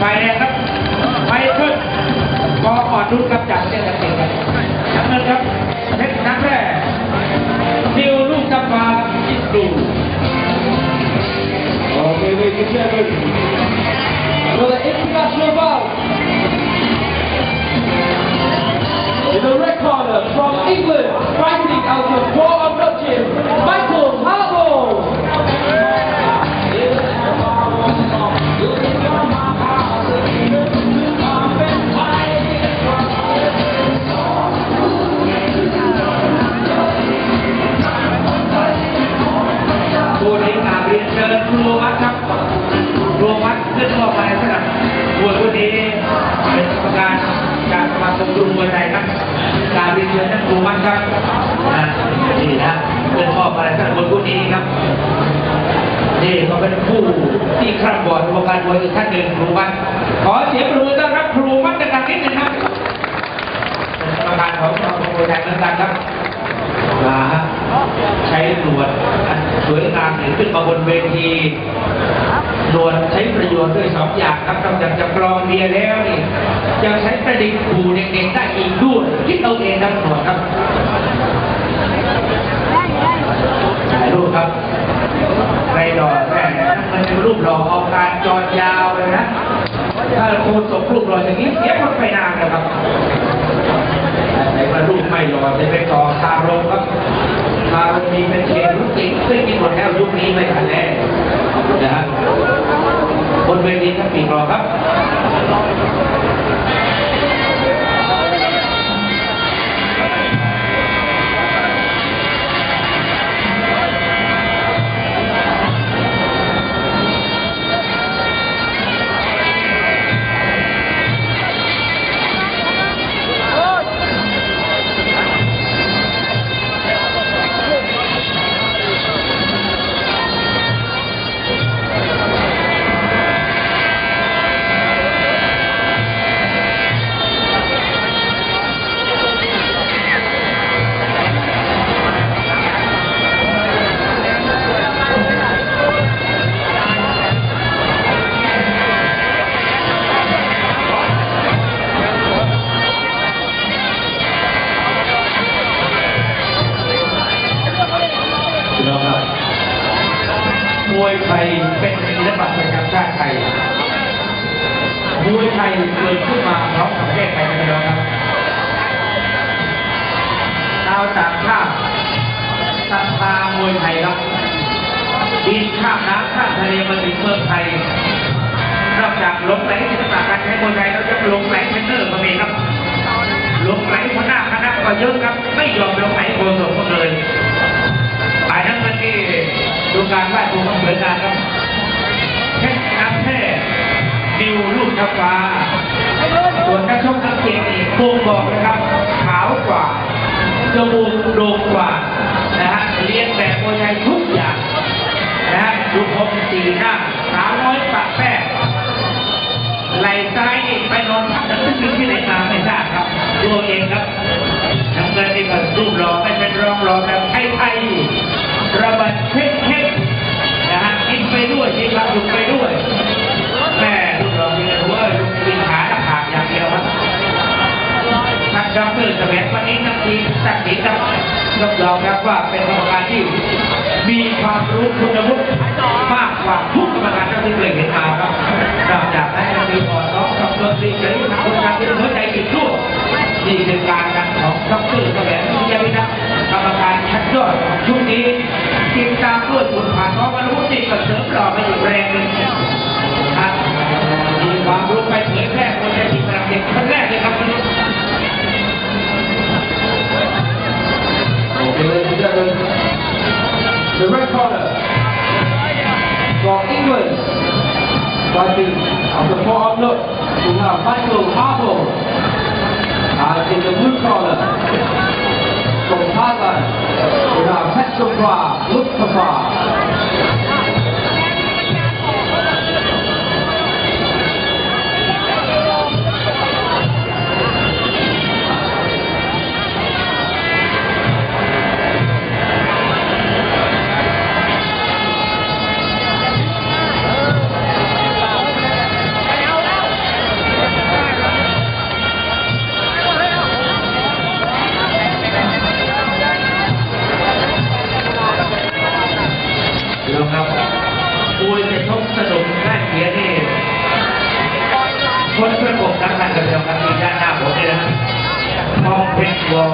ฝ่ายแดงครับไมเคิลกออ่อนรุ่นครับจากประเทศอังกฤษครับน้ำเงินครับเพชรน้ำแร่นิวลูกจำปาอิสตู Okay, ladies and gentlemen, for the international bout, in the red corner from England, fighting out of four of the gym, Michael บเรียนเชิญครูวัดครับครูวัดขึ้นมอบไปสำหรับมวยผู้นี้เป็นกรรมการจากสมาคมกรุงมวยไทยครับกาบเรียนเชิญท่านครูวัดครับนี่นะขึ้นมอบไปสำหรับมวยผู้นี้ครับนี่ก็เป็นผู้ที่คร่ำบอดในวงการมวยอีกท่านหนึ่งครูวัดขอเสียงปรบมือต้อนรับครูวัดดังๆนิดนึงครับเป็นกรรมการของสมาคมมวยไทยเหมือนกันครับมาใช้หนวดอัน สวยงามหรือขึ้นมาบนเวทีหนวดใช้ประโยชน์ด้วยสองอย่างครับนอกจากจะกรองเบียร์แล้วนี่ยังใช้ประดิษฐ์ขู่เด็กๆได้อีกด้วยคิดเอาเองครับหนวดครับถ่ายรูปครับไรดอแม่มันเป็นรูปหล่อเอาการจอดยาวเลยนะ ถ้าโคนศพรูปหล่ออย่างนี้เสียคนไปนานนะครับใส่มารูปไม่หล่อจะไปต่อคารมครับ คารมมีเป็นเชนรุ่นติซึ่งกินหมดแล้วยุคนี้ไม่ทันแน่นะฮะบนเวทีท่านปีกรอครับ ไทยเกิดขึ้นมาพร้อมกับประเทศไทยนะพี่น้องครับชาวต่างชาติศรัทธามวยไทยครับบินข้ามน้ำข้ามทะเลมาถึงเมืองไทยนอกจากลงไหลศิลปะการใช้มวยไทยแล้วยังหลงไหลเทรนเนอร์ก็มีครับลงไหลหัวหน้าคณะก็เยอะครับ ไม่ยอมลงไหลโคศกก็เลยฝ่ายนั้นเมื่อกี้ดูการไหว้ครูมันเหมือนกันครับเพชรน้ำแท้ ดิวลูกทับฟ้า ส่วนนักชกนักเกียรติบ่งบอกนะครับ ขาวกว่าจมูกโด่งกว่านะฮะเรียนแบบมวยไทยทุกอย่างนะฮะดูคมสีหน้าสาวน้อยปากแป้งไหล่ซ้ายนี่ไปนอนพักกันซึ่งมีที่ไหนมาไม่ทราบครับดูเอาเองครับน้ำเงินนี่ก็รูปหล่อไม่เป็นรองหล่อแบบไทยๆระบัดเพ่งๆนะฮะกินไปด้วยมีความสุขไปด้วย ท่านดอกเตอรแสวงวันนี้นักทีสักดีครับรับรองครับว่าเป็นกรรมการที่มีความรู้คุณวุฒิมากกว่าทุกกรรมการเท่าที่เคยเห็นมาครับนอกจากนั้นยังมีอ่อนน้อมกับดนตรีเฉลิมทางคนการที่หัวใจอีกด้วยนี่คือการงานของดอกเตอรแสวงวิทยาวิทักกรรมการชั้นยอดของชุดนี้ติดตามด้วยบุญผ่านน้องบรรลุนี่ก็เสริมหล่อไปอีกแรงหนึ่งครับมีความรู้ไปเผยแพร่คนในที่ประเทศคนแรก out of four of note, we have Michael Harbour. And in the blue corner, from Thailand, we have Petrobra Mustafa.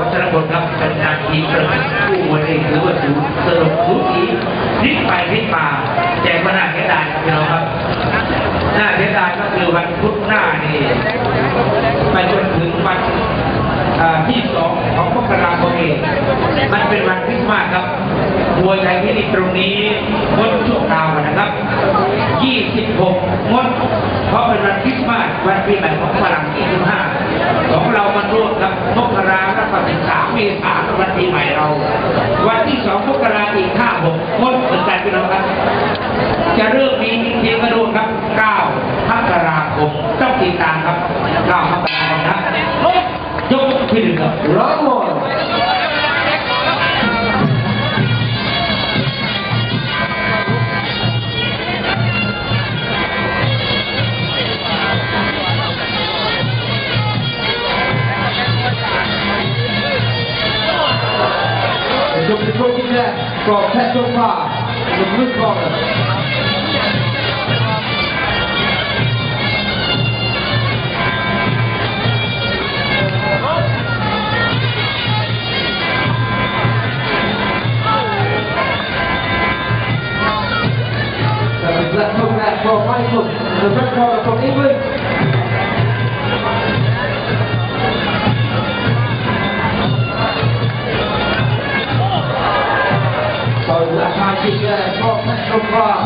วอวัชรพลครับเป็นนาทีประกบคู่มวยเองถือว่าสูสรุปทุกทีพลิกไปพลิกมาแต่ก็น่าเสียดายครับพี่น้องครับน่าเสียดายก็คือวันพุธหน้านี่ไปจนถึงวันที่สองของมกราคมเองมันเป็นวันคริสต์มาสครับมวยไทยที่นี่ตรงนี้งดชั่วคราวนะครับ 26งดเพราะเป็นวันคริสต์มาสวันปีใหม่ของฝรั่ง25 ของเรามันร่วมกับมกราแล้วก็13เมษายนวันปีใหม่เรา วันที่สองมกราอีก56งดเหมือนกันพี่น้องครับ จะเริ่มมีจริงๆก็ดูครับ9มกราคมต้องติดตามครับ9มกราคมนะยกที่นึ่งครับ trophy net from Petrograd in the blue corner. That is left hook net from Michael in the red corner from England. From Petrograd.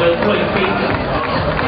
was really crazy.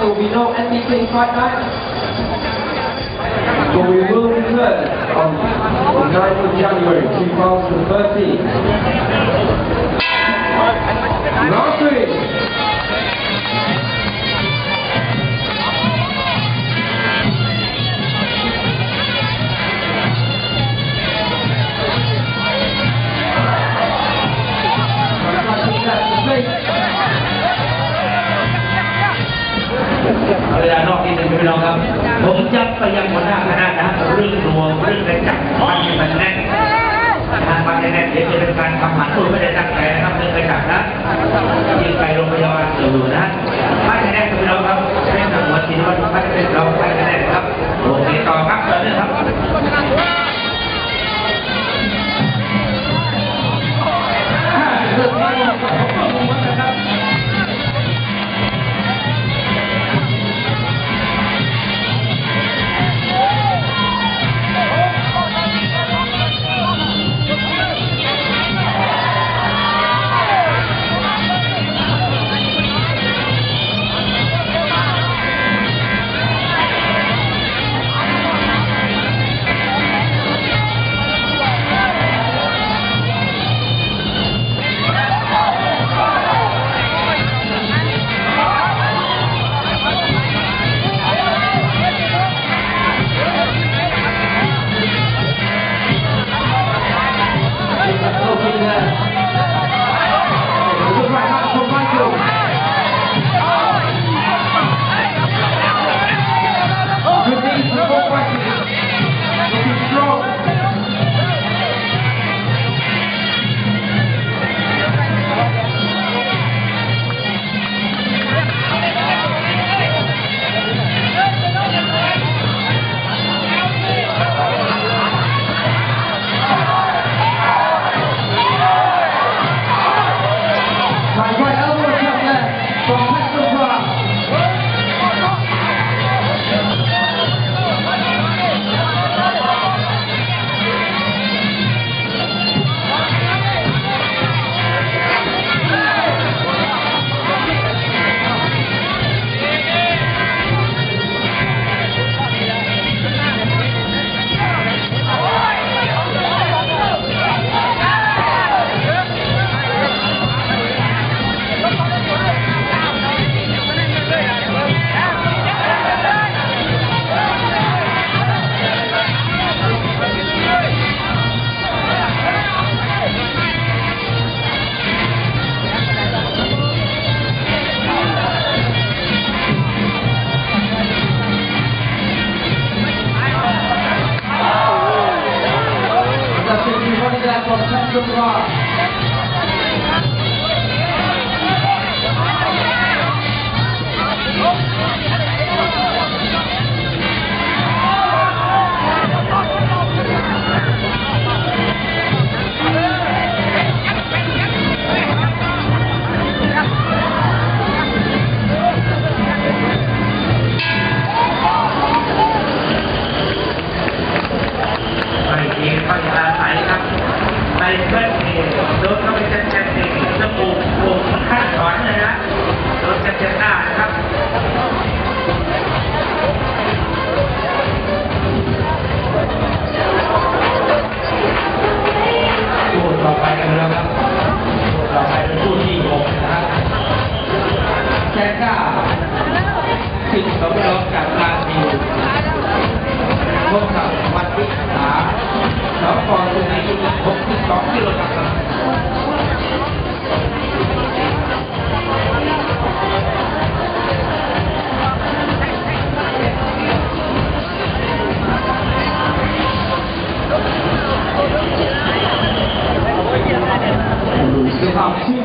will be no NDP Fight Night. But we will return on the 9th of January 2013. Last week. ย้ำไปยังหัวหน้าคณะนะเรื่องรวมเรื่องกระจัดมันมันแน่นทางมันแน่นเดี๋ยวจะเป็นการทำหมันคุณไม่ได้ตั้งใจนะครับเรื่องกรจัดนะยิงไปโรงพยาบาลอยู่นะมันแน่นคุณเราครับเป็นหัวชีวัตรมันเป็นเราไปแน่นครับโอเคต่อครับต่อเนื่องครับ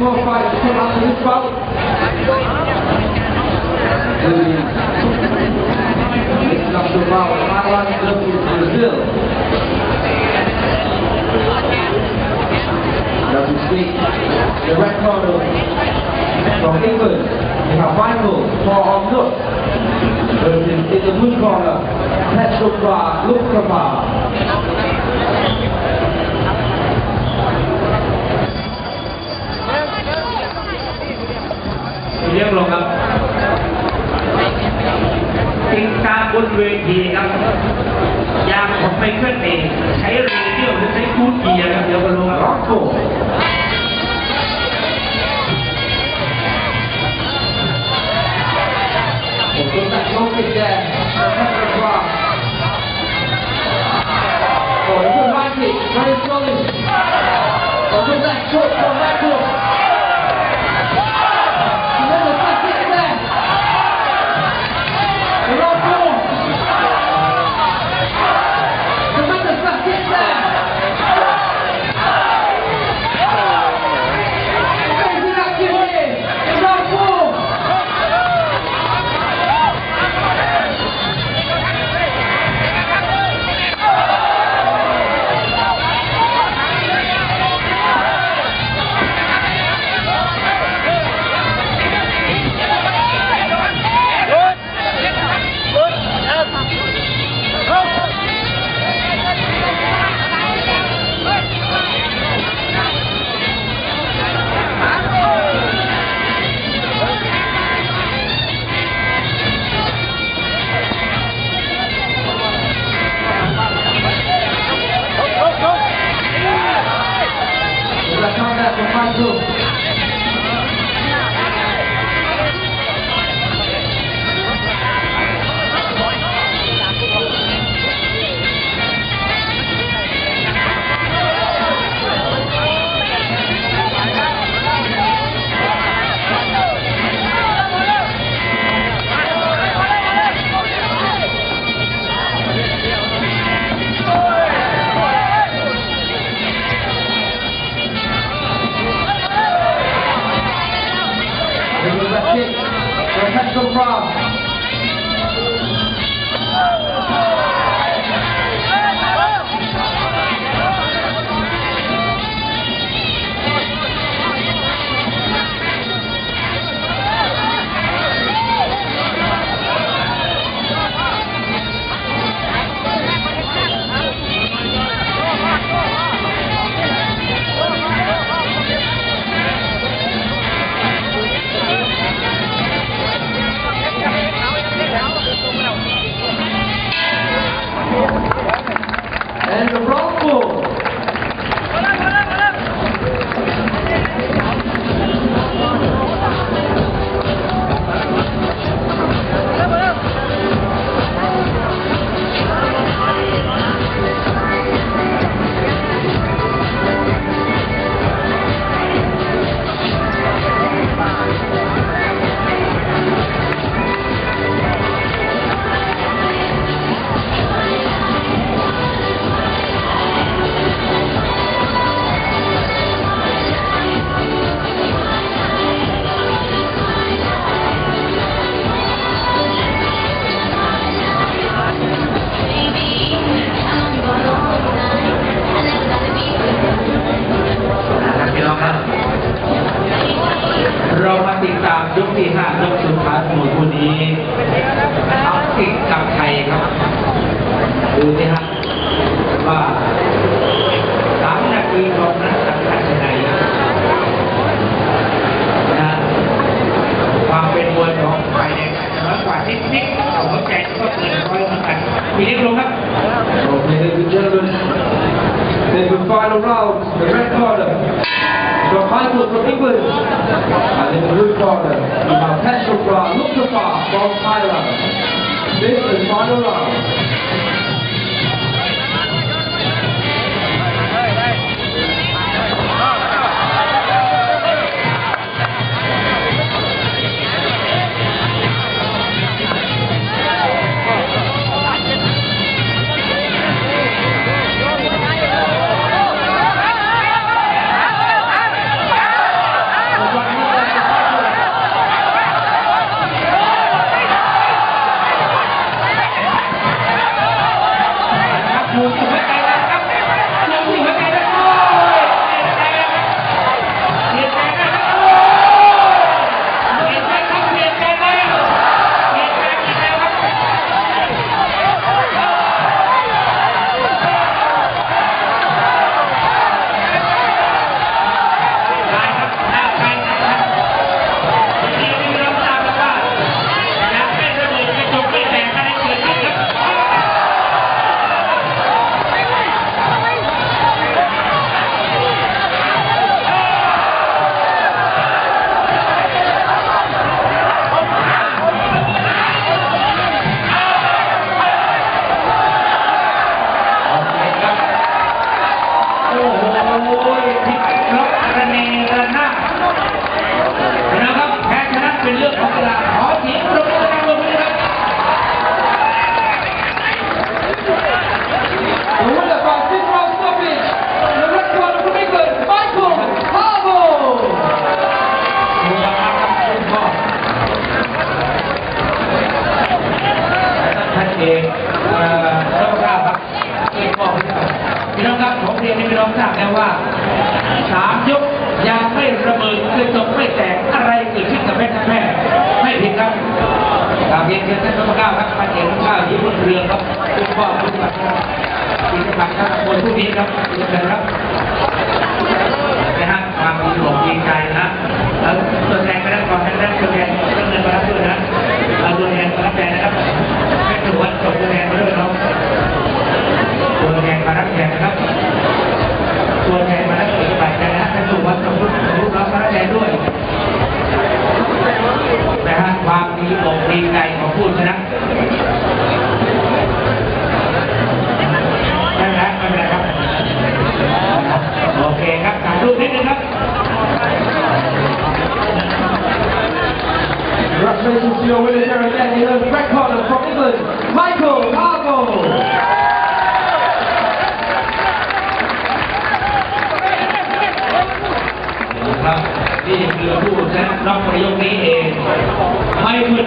more fighters come out of this bout. The international bout of versus Brazil. And as we speak, the record from England, we have Michael Paul Omnut versus in the blue corner, เรียกลงครับติดตามบนเวทีครับยางผมไมเคิลเองใช้เรเดียวหรือใช้คูดเกียร์ครับเดี๋ยวมาลงครับ ว่าสามนาทีของนักสังกัดไหนะความเป็นมวยของฝ่ายแดงอาจจะน้อยกว่านิดนิดๆแต่หัวใจก็เกินร้อยเหมือนกันทีนี้ลงครับ Okay, ladies and gentlemen, this is the final round. The red corner from Michael from England. And in the blue corner, we have Petro Prague, Lukafa from Thailand. This is the final round.